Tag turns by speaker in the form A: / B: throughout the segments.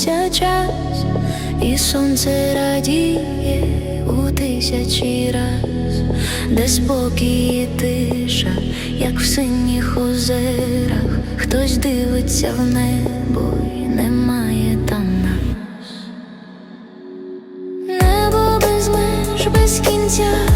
A: зупинився час, і сонце радіє у тисячі раз, де спокій і тиша, як в синіх озерах, хтось дивиться в небо і немає там нас. Небо без меж, без кінця.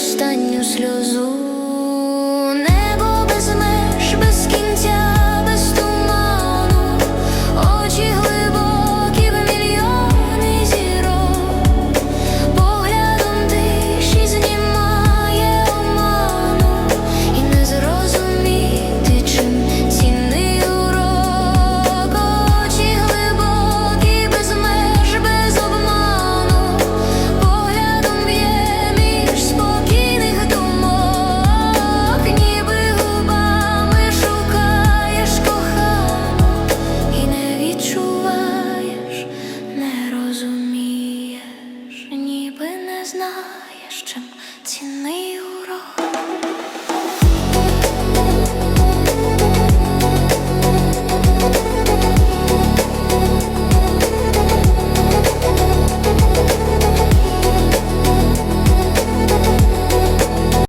A: останню сльозу. Ціни.